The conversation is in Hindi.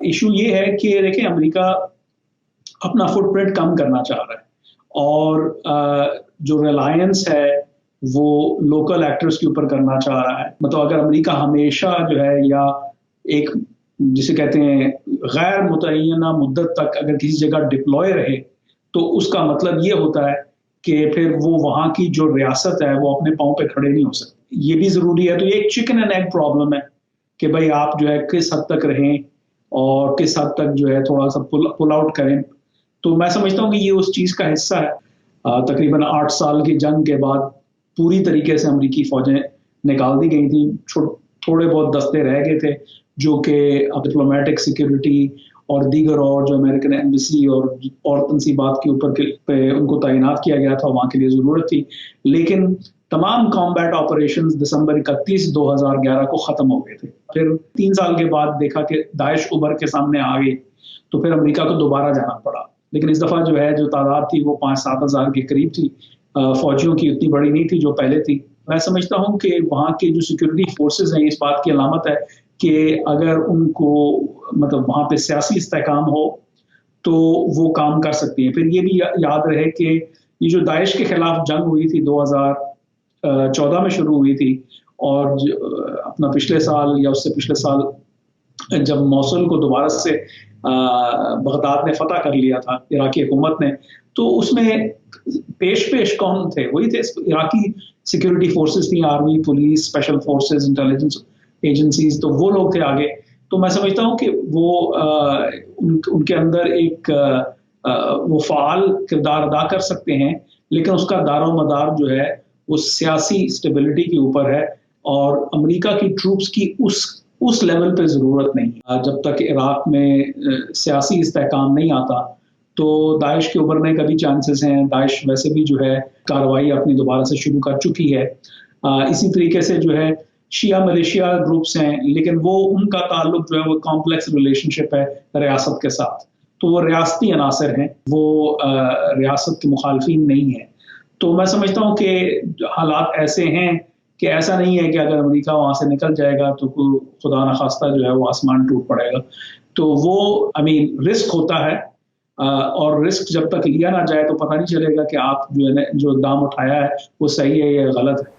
इशू ये है कि देखिए, अमेरिका अपना फुटप्रिंट कम करना चाह रहा है और जो रिलायंस है, वो लोकल एक्टर्स के ऊपर करना चाह रहा है। मतलब अगर अमेरिका हमेशा जो है, या एक, जिसे कहते हैं, गैर मुतन मुद्दत तक अगर किसी जगह डिप्लॉय रहे तो उसका मतलब ये होता है कि फिर वो वहाँ की जो रियासत है, वो अपने पाँव पे खड़े नहीं हो सकते। ये भी ज़रूरी है। तो ये एक चिकन एंड एग प्रॉब्लम है कि भाई आप जो है किस हद तक रहें और किस हद तक जो है थोड़ा सा पुल पुल आउट करें। तो मैं समझता हूँ कि ये उस चीज़ का हिस्सा है। तकरीबन आठ साल की जंग के बाद पूरी तरीके से अमरीकी फ़ौजें निकाल दी गई थी। थोड़े बहुत दस्ते रह गए थे, जो कि डिप्लोमेटिक सिक्योरिटी और दीगर और जो अमेरिकन एम्बेसी और और तनसीबात के ऊपर उनको तैनात किया गया था, वहाँ के लिए ज़रूरत थी। लेकिन तमाम कॉम्बैट ऑपरेशंस दिसंबर 31 2011 को ख़त्म हो गए थे। फिर तीन साल के बाद देखा कि दाइश उबर के सामने आ गई तो फिर अमेरिका को दोबारा जाना पड़ा। लेकिन इस दफ़ा जो है, जो तादाद थी, वो पाँच, सात हज़ार के करीब थी। फौजियों की उतनी बड़ी नहीं थी जो पहले थी। मैं समझता हूँ कि वहाँ के जो सिक्योरिटी फोर्सेज हैं, इस बात की अलामत है कि अगर उनको मतलब वहाँ पे सियासी इस्तेकाम हो तो वो काम कर सकती हैं। फिर ये भी याद रहे कि ये जो दाइश के खिलाफ जंग हुई थी 2014 में शुरू हुई थी और अपना पिछले साल या उससे पिछले साल जब मौसल को दोबारा से बगदाद ने फतह कर लिया था इराकी हुकूमत ने तो उसमें पेश पेश कौन थे? वही थे इराकी सिक्योरिटी फोर्सेस थी army police special forces intelligence agencies तो वो लोग थे आगे। तो मैं समझता हूँ कि वो आ, उन, उनके अंदर एक आ, वो फाल किरदार अदा कर सकते हैं लेकिन उसका दारो मदार जो है वो सियासी स्टेबिलिटी के ऊपर है और अमेरिका की ट्रूप्स की उस उस लेवल पे ज़रूरत नहीं जब तक इराक में सियासी इस्तेकाम नहीं आता तो दाइश के उभरने का भी चांसेस हैं। दाइश वैसे भी जो है कार्रवाई अपनी दोबारा से शुरू कर चुकी है। इसी तरीके से जो है शिया मलेशिया ग्रुप्स हैं, लेकिन वो उनका ताल्लुक जो है वो कॉम्प्लेक्स रिलेशनशिप है रियासत के साथ। तो वो रियासती अनासर हैं, वो रियासत के मुखालफी नहीं है। तो मैं समझता हूँ कि हालात ऐसे हैं कि ऐसा नहीं है कि अगर अमेरिका वहाँ से निकल जाएगा तो खुदा न खास्ता जो है वो आसमान टूट पड़ेगा। तो वो आई मीन रिस्क होता है और रिस्क जब तक लिया ना जाए तो पता नहीं चलेगा कि आप जो है जो दाम उठाया है, वो सही है या गलत है।